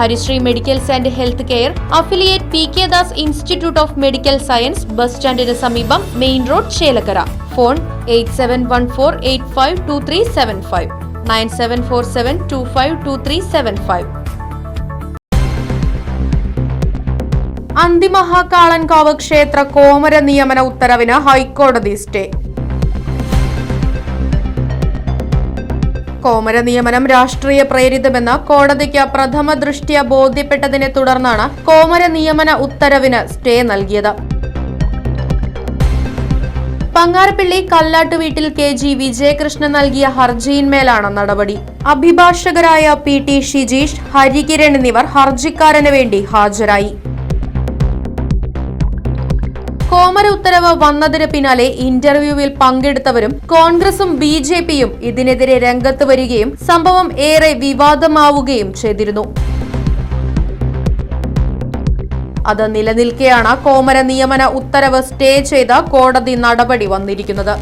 Harisree medicals and health care affiliate P K Das institute of medical science bus സ്റ്റാൻഡിന് സമീപം main road Chelakkara. Phone eight seven one four eight five two three seven five. Nine seven four seven two five two three seven five. Anthimahakalankavu ക്ഷേത്ര കോമര നിയമന ഉത്തരവിന് ഹൈക്കോടതി stay. കോമര നിയമനം രാഷ്ട്രീയ പ്രേരിതമെന്ന് കോടതിക്ക് പ്രഥമ ദൃഷ്ടിയ ബോധ്യപ്പെട്ടതിനെ തുടർന്നാണ് കോമര നിയമന ഉത്തരവിന് സ്റ്റേ നൽകിയത്. പങ്ങാരപ്പിള്ളി കല്ലാട്ട് വീട്ടിൽ കെ ജി വിജയകൃഷ്ണൻ നൽകിയ ഹർജിയിന്മേലാണ് നടപടി. അഭിഭാഷകരായ പി ടി ഷിജീഷ് ഹരികിരൺ എന്നിവർ ഹർജിക്കാരന് വേണ്ടി ഹാജരായി. കോമര ഉത്തരവ് വന്നതിന് പിന്നാലെ ഇന്റർവ്യൂവിൽ പങ്കെടുത്തവരും കോൺഗ്രസും ബി ജെ പിയും ഇതിനെതിരെ രംഗത്ത് വരികയും സംഭവം ഏറെ വിവാദമാവുകയും ചെയ്തിരുന്നു. അത് നിലനിൽക്കെയാണ് കോമര നിയമന ഉത്തരവ് സ്റ്റേ ചെയ്ത കോടതി നടപടി വന്നിരിക്കുന്നത്.